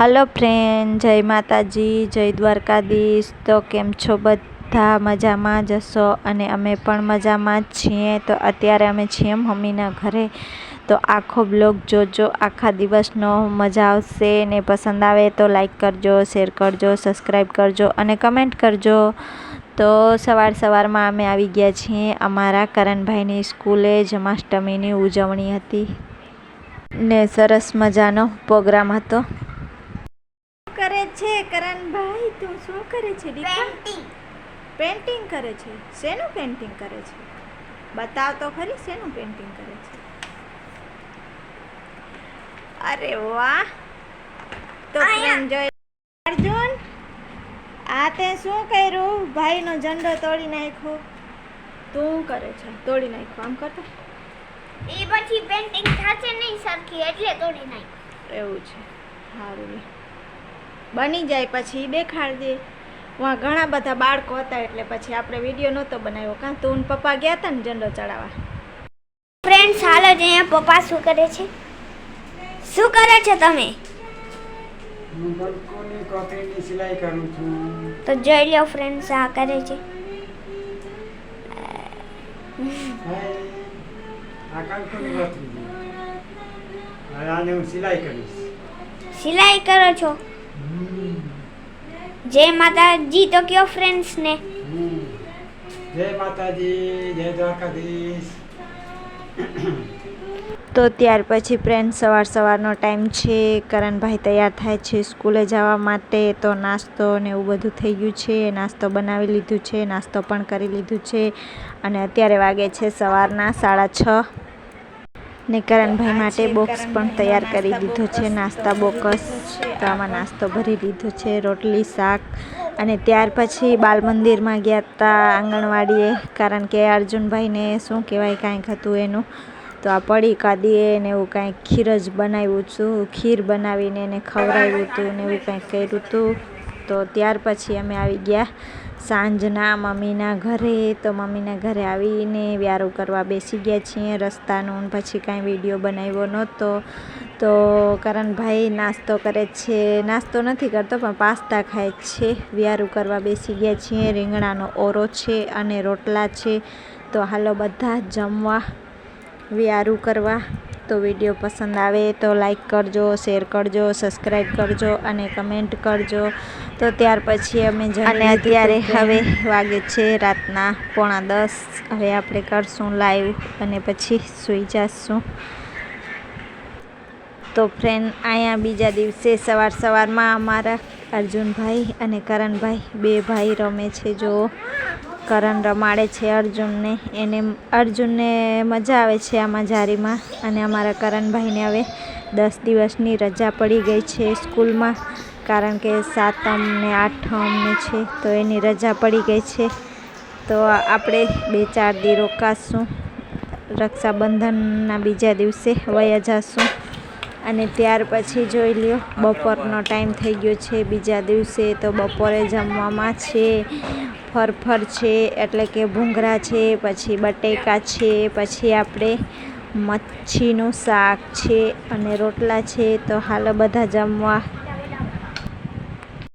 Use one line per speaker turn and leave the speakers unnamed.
Hello friend, જય માતાજી, જય દ્વારકાધીશ. તો કેમ છો બધા? મજામાં જ હશો? અને અમે પણ મજામાં જ છીએ. તો અત્યારે અમે છીએ મમ્મીના ઘરે. તો આખો બ્લોગ જોજો. આખા દિવસનો મજા આવશે. ને પસંદ આવે તો લાઈક કરજો, શેર કરજો, સબસ્ક્રાઈબ કરજો અને કમેન્ટ કરજો. તો સવાર સવારમાં અમે આવી ગયા છીએ અમારા કરણભાઈની સ્કૂલે જન્માષ્ટમીની ઉજવણી હતી. ને સરસ મજાનો પ્રોગ્રામ હતો. કરે છે? કરણભાઈ તું શું કરે છે
પેન્ટિંગ
પેન્ટિંગ કરે છે? શેનું પેન્ટિંગ કરે છે? બતાવ તો ખરી શેનું પેન્ટિંગ કરે છે? અરે વાહ! તો ફ્રેન્ડ જોઈ અર્જુન આ તે શું કર્યું? ભાઈનો ઝંડો તોડી નાખ્યો. તું કરે છે? તોડી નાખ્યો આમ કરતો?
એ પછી પેન્ટિંગ થાશે નહીં સરખી એટલે તોડી નાખ્યો.
એવું છે. સારું બની જાય પછી દેખાડજે વાં ઘણા બધા બાળકો હતા એટલે પછી આપણે વીડિયો નહોતો બનાવ્યો. કાં તું પપ્પા ગયા હતા ને ઝંડો ચડાવવા?
ફ્રેન્ડ્સ હાલો જ અહીંયા પપ્પા શું કરે છે? શું કરે છે તમે?
હું બલકોની કોથળીની સિલાઈ કરું છું.
તો જોઈ લો ફ્રેન્ડ્સ આ કરે છે.
સિલાઈ
કરો છો? જય માતાજી તો કયો ફ્રેન્ડ્સ ને?
જય માતાજી જય દ્વારકાધીશ.
તો ત્યાર પછી ફ્રેન્ડ સવાર સવારનો ટાઈમ છે. કરણભાઈ તૈયાર થાય છે સ્કૂલે જવા માટે તો નાસ્તો ને એવું બધું થઈ ગયું છે. નાસ્તો બનાવી લીધું છે નાસ્તો પણ કરી લીધું છે. અને અત્યારે વાગે છે સવારના સાડા છ. ને કરણભાઈ માટે બોક્સ પણ તૈયાર કરી દીધો છે. નાસ્તા બોક્સ આમાં નાસ્તો ભરી દીધો છે, રોટલી, શાક અને ત્યાર પછી બાલ મંદિરમાં ગયા હતા આંગણવાડીએ. કારણ કે અર્જુનભાઈને શું કહેવાય, કાંઈક હતું એનું. તો આ પડી કાદીએ ને એવું કાંઈક ખીર જ બનાવ્યું છું ખીર બનાવીને એને ખવડાવ્યું હતું ને એવું કાંઈક કર્યું હતું. તો ત્યાર પછી અમે આવી ગયા સાંજના મમ્મીના ઘરે. તો મમ્મીના ઘરે આવીને વ્યારું કરવા બેસી ગયા છીએ રસ્તાનું પછી કાંઈ વીડિયો બનાવ્યો નહોતો. તો કરણભાઈ નાસ્તો કરે છે. નાસ્તો નથી કરતો પણ પાસ્તા ખાય છે. વ્યારું કરવા બેસી ગયા છીએ. રીંગણાનો ઓરો છે અને રોટલા છે. તો હાલો બધા જમવા. વ્યારું કરવા. તો વીડિયો પસંદ આવે તો લાઈક કરજો શેર કરજો સબસ્ક્રાઈબ કરજો અને કમેન્ટ કરજો. તો ત્યાર પછી અમે અને અત્યારે હવે વાગે છે રાતના પોણા દસ. હવે આપણે કરશું લાઈવ અને પછી સૂઈ જઈશું તો ફ્રેન્ડ અહીંયા બીજા દિવસે સવાર સવારમાં અમારા અર્જુનભાઈ અને કરણભાઈ બે ભાઈ રમે છે જો કરણ રમાડે છે અર્જુનને. એને અર્જુનને મજા આવે છે આમાં જારીમાં. અને અમારા કરણભાઈને હવે દસ દિવસની રજા પડી ગઈ છે સ્કૂલમાં. કારણ કે સાતમ ને આઠમ ને છે, તો એની રજા પડી ગઈ છે. તો આપણે બે ચાર દી રોકાશું. રક્ષાબંધનના બીજા દિવસે વયા જશું. અને ત્યાર પછી જોઈ લ્યો, બપોરનો ટાઈમ થઈ ગયો છે બીજા દિવસે, તો બપોરે જમવામાં છે. ફરફર છે, એટલે કે ભૂંગળા છે, પછી બટેકા છે, પછી આપણે મચ્છીનું શાક છે અને રોટલા છે. તો હાલો બધા જમવા.